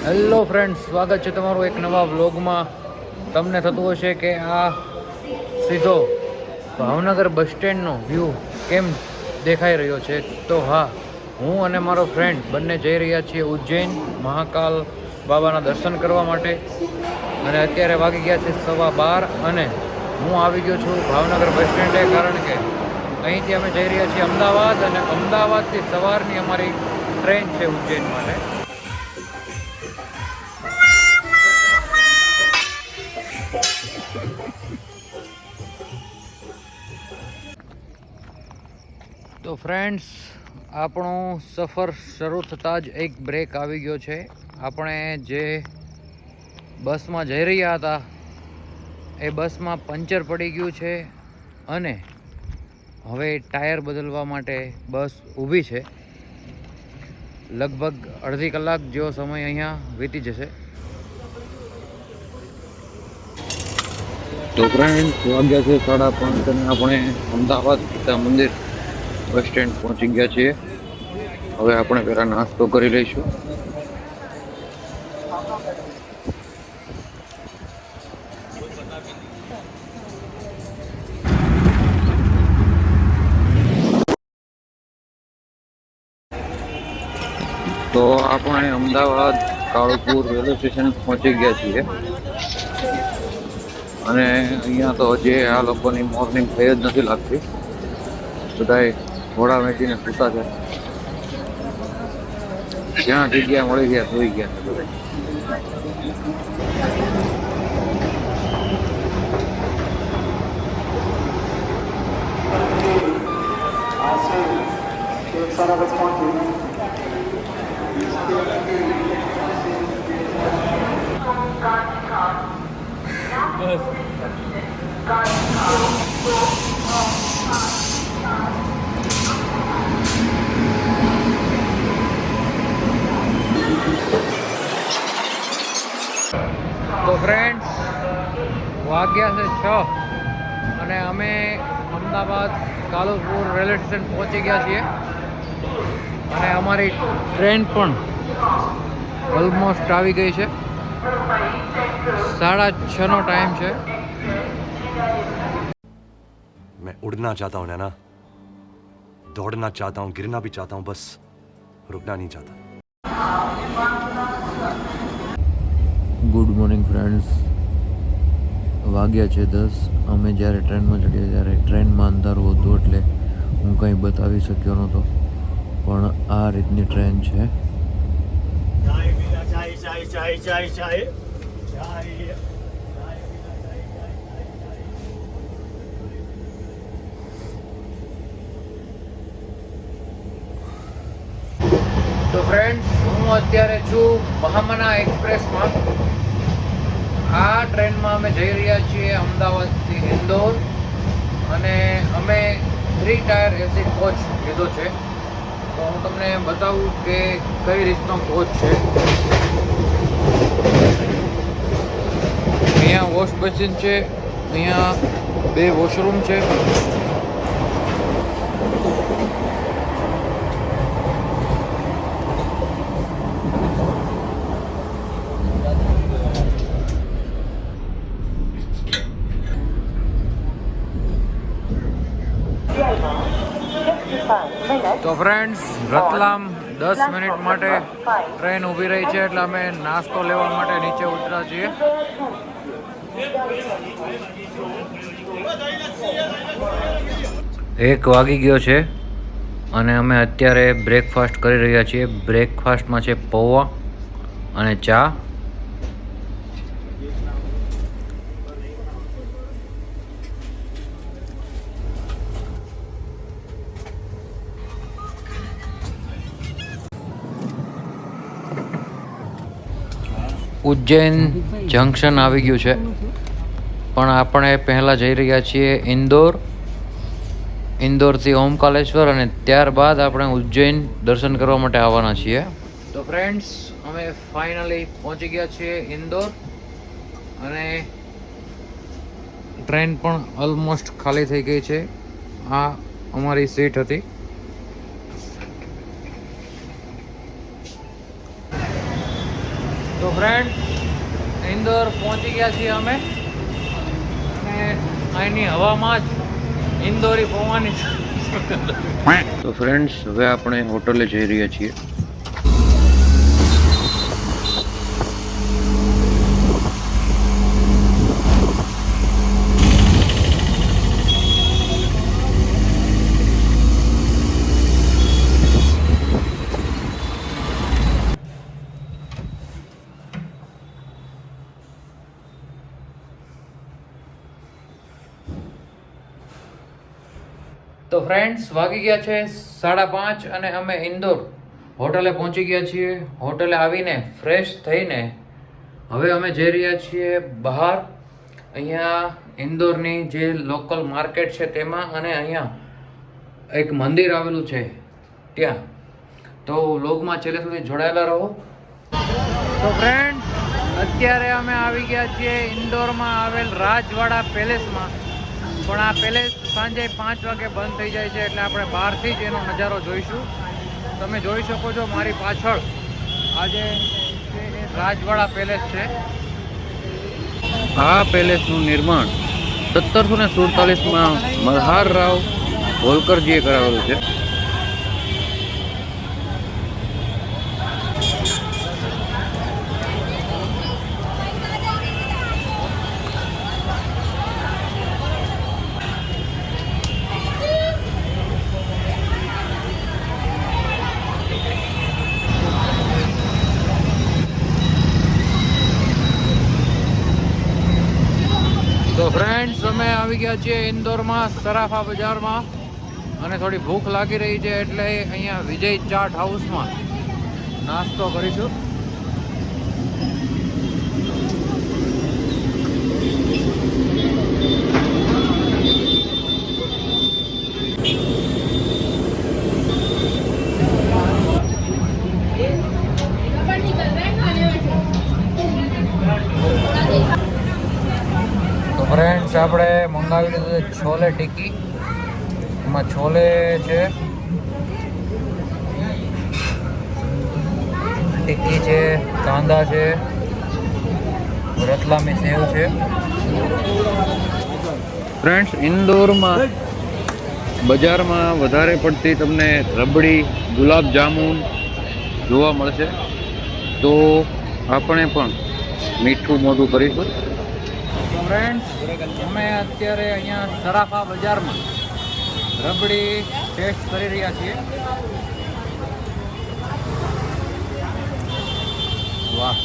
Hello friends, સ્વાગત છે તમારું એક નવા વ્લોગમાં. તમને થતું હશે કે આ સીધો ભાવનગર બસ સ્ટેન્ડનો વ્યૂ કેમ દેખાઈ રહ્યો છે? તો હા, હું અને મારો ફ્રેન્ડ બંને જઈ રહ્યા છીએ ઉજ્જૈન મહાકાલ બાબાના દર્શન કરવા માટે. અને અત્યારે વાગી ગયા છે સવા બાર અને હું આવી ગયો છું ભાવનગર બસ સ્ટેન્ડે કારણ કે અહીંથી અમે જઈ રહ્યા છીએ અમદાવાદ અને અમદાવાદથી સવારની અમારી ટ્રેન છે ઉજ્જૈન માટે. તો ફ્રેન્ડ્સ આપણો સફર શરૂ થતાં જ એક બ્રેક આવી ગયો છે. આપણે જે બસમાં જઈ રહ્યા હતા, એ બસમાં પંચર પડી ગયું છે અને હવે ટાયર બદલવા માટે બસ ઊભી છે. લગભગ અડધી કલાક જેવો સમય અહીંયા વીતી જશે. તો ફ્રેન્ડ વાગ્યા છે સાડા પાંચ અને આપણે અમદાવાદ ગીતા મંદિર બસ સ્ટેન્ડ પહોંચી ગયા છીએ. હવે આપણે પહેલા નાસ્તો કરી લઈશું. તો આપણે અમદાવાદ કાળુપુર રેલવે સ્ટેશન પહોંચી ગયા છીએ. અને અહીંયા તો હજી આ લોકોની મોર્નિંગ થઈ જ નથી લાગતી. બધાય ઘોડા વેચીને સૂતા છે. જ્યાં જગ્યા મળી ગયા સુઈ ગયા છે બધા તો ફ્રેન્ડ્સ વાગ્યા છે છ અને અમે અમદાવાદ કાલુપુર રેલવે સ્ટેશન પહોંચી ગયા છીએ. અને અમારી ટ્રેન પણ ઓલમોસ્ટ આવી ગઈ છે. સાડા છનો ટાઈમ છે मैं उड़ना चाहता हूं नैना दौड़ना चाहता हूं गिरना भी चाहता हूं बस रुकना नहीं चाहता ગુડ મોર્નિંગ ફ્રેન્ડ્સ વાગ્યા છે દસ અમે જ્યારે ટ્રેનમાં ચડ્યા ત્યારે ટ્રેનમાં અંધારું હતું એટલે હું કંઈ બતાવી શક્યો નહોતો પણ આ રીતની ટ્રેન છે ચાય પીલા ચાય ચાય ચાય ચાય ચાય ચાય તો ફ્રેન્ડ્સ હું અત્યારે છું મહામના એક્સપ્રેસમાં. આ ટ્રેનમાં અમે જઈ રહ્યા છીએ અમદાવાદથી ઇન્દોર અને અમે થ્રી ટાયર એસી કોચ લીધો છે. તો હું તમને બતાવું કે કઈ રીતનો કોચ છે. અહીંયા વોશ બેસિન છે, અહીંયા બે વોશરૂમ છે. તો ફ્રેન્ડ્સ રતલામ દસ મિનિટ માટે ટ્રેન ઊભી રહી છે, એટલે અમે નાસ્તો લેવા માટે નીચે ઉતરા છીએ. એક વાગી ગયો છે અને અમે અત્યારે બ્રેકફાસ્ટ કરી રહ્યા છીએ. બ્રેકફાસ્ટમાં છે પૌવા અને ચા. ઉજ્જૈન જંકશન આવી ગયું છે. પણ આપણે પહેલાં જઈ રહ્યા છીએ ઇન્દોર. ઇન્દોરથી ઓમકાલેશ્વર અને ત્યારબાદ આપણે ઉજ્જૈન દર્શન કરવા માટે આવવાના છીએ. તો ફ્રેન્ડ્સ અમે ફાઇનલી પહોંચી ગયા છીએ ઇન્દોર અને ટ્રેન પણ ઓલમોસ્ટ ખાલી થઈ ગઈ છે. આ અમારી સીટ હતી. તો ફ્રેન્ડ ઇન્દોર પહોંચી ગયા છીએ અમે. અને અહીંની હવામાં જ ઇન્દોરી પવવાની તો ફ્રેન્ડ્સ હવે આપણે હોટલે જઈ રહ્યા છીએ. તો ફ્રેન્ડ્સ વાગી ગયા છે સાડા પાંચ અને અમે ઇન્દોર હોટલે પહોંચી ગયા છીએ. હોટલે આવીને ફ્રેશ થઈને હવે અમે જઈ રહ્યા છીએ બહાર. અહીંયા ઇન્દોરની જે લોકલ માર્કેટ છે તેમાં અને અહીંયા એક મંદિર આવેલું છે ત્યાં. તો લોગમાં છેલ્લે સુધી જોડાયેલા રહો. તો ફ્રેન્ડ અત્યારે અમે આવી ગયા છીએ ઇન્દોરમાં આવેલ રાજવાડા પેલેસમાં પણ આ પેલેસ સાંજે પાંચ વાગે બંધ થઈ જાય છે એટલે આપણે બહારથી જ એનો નજારો જોઈશું. તમે જોઈ શકો છો મારી પાછળ આજે રાજવાડા પેલેસ છે. આ પેલેસનું નિર્માણ સત્તરસો ને સુડતાલીસમાં મલ્હાર રાવ હોલકરજીએ કરાવેલું છે તો ફ્રેન્ડ્સ આવી છીએ ઇન્દોરમાં, સરાફા બજારમાં. અને થોડી ભૂખ લાગી રહી છે એટલે અહીંયા વિજય ચાટ હાઉસમાં નાસ્તો કરીશું. ફ્રેન્ડ્સ, આપણે મંગાવી લીધું છે છોલે ટિક્કી એમાં છોલે છે, ટીકી છે, કાંદા છે, રતલામી સેવ છે. ફ્રેન્ડ્સ, ઇન્દોરમાં, બજારમાં વધારે પડતી તમને રબડી, ગુલાબ જામુન જોવા મળશે. તો આપણે પણ મીઠું મોઢું કરીશું. ફ્રેન્ડ્સ અમે અત્યારે અહીંયા સરાફા બજારમાં રબડી ટેસ્ટ કરી રહ્યા છીએ. વાહ.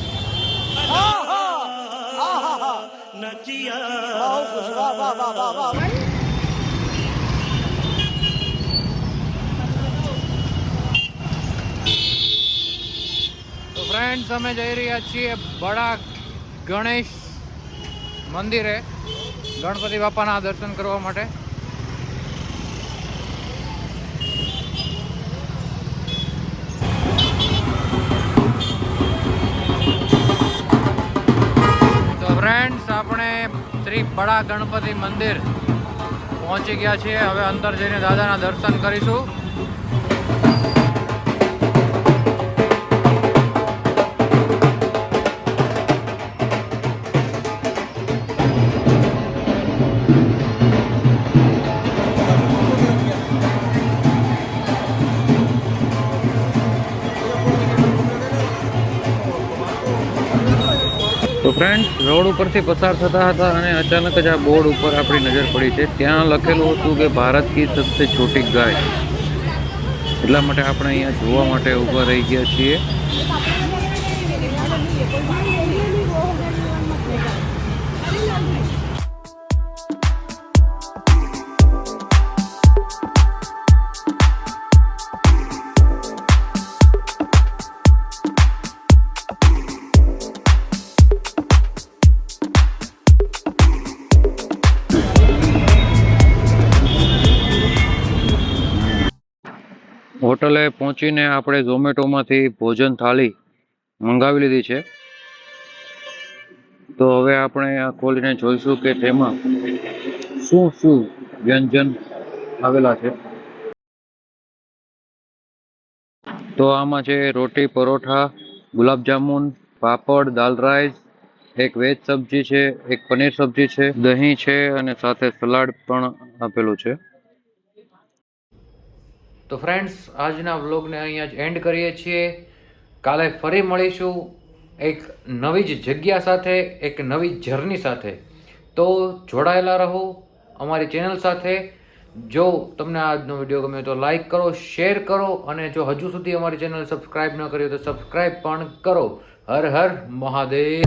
તો ફ્રેન્ડ્સ અમે જઈ રહ્યા છીએ બડા ગણેશ મંદિરે ગણપતિ બાપાના દર્શન કરવા માટે. તો ફ્રેન્ડ્સ આપણે શ્રી બડા ગણપતિ મંદિર પહોંચી ગયા છીએ. હવે અંદર જઈને દાદાના દર્શન કરીશું. તો ફ્રેન્ડ રોડ ઉપરથી પસાર થતા હતા અને અચાનક જ આ બોર્ડ ઉપર આપણી નજર પડી છે. ત્યાં લખેલું હતું કે ભારત કી સબસે છોટી ગાય. એટલા માટે આપણે અહીંયા જોવા માટે ઊભા રહી ગયા છીએ. હોટલે પહોંચીને આપણે ઝોમેટોમાંથી ભોજન થાળી મંગાવી લીધી છે. તો હવે આપણે આ ખોલીને જોઈશું કે તેમાં શું શું વ્યંજન આવેલા છે. તો આમાં છે રોટી પરોઠા, ગુલાબજામુન, પાપડ, દાલ રાઈસ, એક વેજ સબ્જી છે, એક પનીર સબ્જી છે, દહીં છે અને સાથે સલાડ પણ આપેલું છે. તો ફ્રેન્ડ્સ આજના વ્લોગને અહીંયા જ એન્ડ કરીએ છીએ. કાલે ફરી મળીશું એક નવી જ જગ્યા સાથે, એક નવી જર્ની સાથે. તો જોડાયેલા રહો અમારી ચેનલ સાથે. જો તમને આજનો વીડિયો ગમ્યો તો લાઈક કરો શેર કરો અને જો હજુ સુધી અમારી ચેનલ સબસ્ક્રાઈબ ન કરી તો સબસ્ક્રાઈબ પણ કરો. હર હર મહાદેવ.